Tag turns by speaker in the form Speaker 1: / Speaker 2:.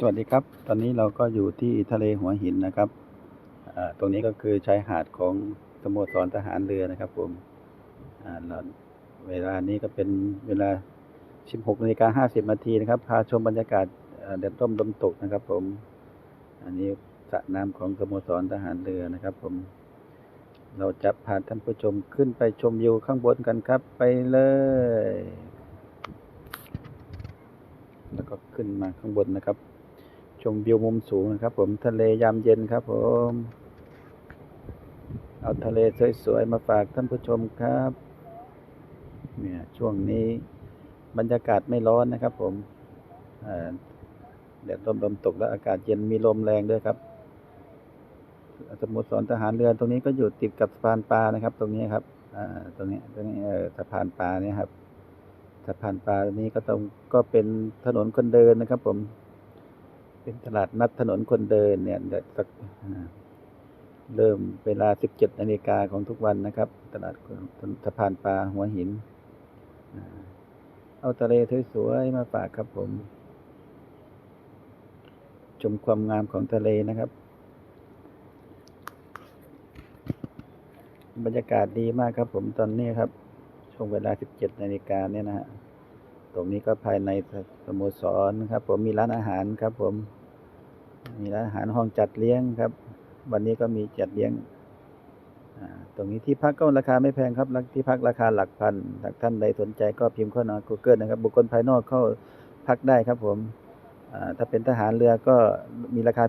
Speaker 1: สวัสดีครับ ตอนนี้เราก็อยู่ที่ทะเลหัวหินนะครับตรงนี้ก็คือชายหาดของสโมสรทหารเรือนะครับผมเวลานี้ก็เป็นเวลา 16นาฬิกา50นาทีนะครับ พาชมบรรยากาศเอ่อแดดร่มลมตกนะครับ ผม อันนี้สระน้ำของสโมสรทหารเรือนะครับ ผม เราจะพาท่านผู้ชมขึ้นไปชมวิวข้างบนกันครับ ไปเลย แล้วก็ขึ้นมาข้างบนนะครับ ชมวิวมุมสูงนะครับ ผมทะเลยามเย็นครับ ผม เอาทะเลสวยๆมาฝากท่านผู้ชมครับ เนี่ยช่วงนี้บรรยากาศไม่ร้อนนะครับ ผมแดดลมลมตกแล้วอากาศเย็นมีลมแรงด้วยครับสมุทรสอนทหารเรือตรงนี้ก็อยู่ติดกับสะพานปลานะครับ ตรงนี้ครับตรงนี้ตรงนี้สะพานปลาเนี่ยครับสะพานปลาตรงนี้ก็ต้องก็เป็นถนนคนเดินนะครับ ผม เป็นตลาดนัดถนนคนเดินเนี่ยเดี๋ยวสักอ่าเริ่มเวลา 17นาฬิกาของทุกวันนะครับ ตลาดสะพานปลาหัวหิน เอาทะเลสวยๆมาฝากครับผม ชมความงามของทะเลนะครับ บรรยากาศดีมากครับผมตอนนี้ครับ ช่วงเวลา 17นาฬิกาเนี่ยนะฮะ ตรงนี้ก็ภายในสโมสรครับ ผมมีร้านอาหารครับ ผม มีร้านอาหารห้องจัดเลี้ยงครับ วันนี้ก็มีจัดเลี้ยงตรงนี้ที่พักก็ราคาไม่แพงครับที่พักราคาหลักพันหากท่านใดสนใจก็พิมพ์เข้าใน Google นะครับ บุคคลภายนอกเข้าพักได้ครับ ผมถ้าเป็นทหารเรือก็มีราคา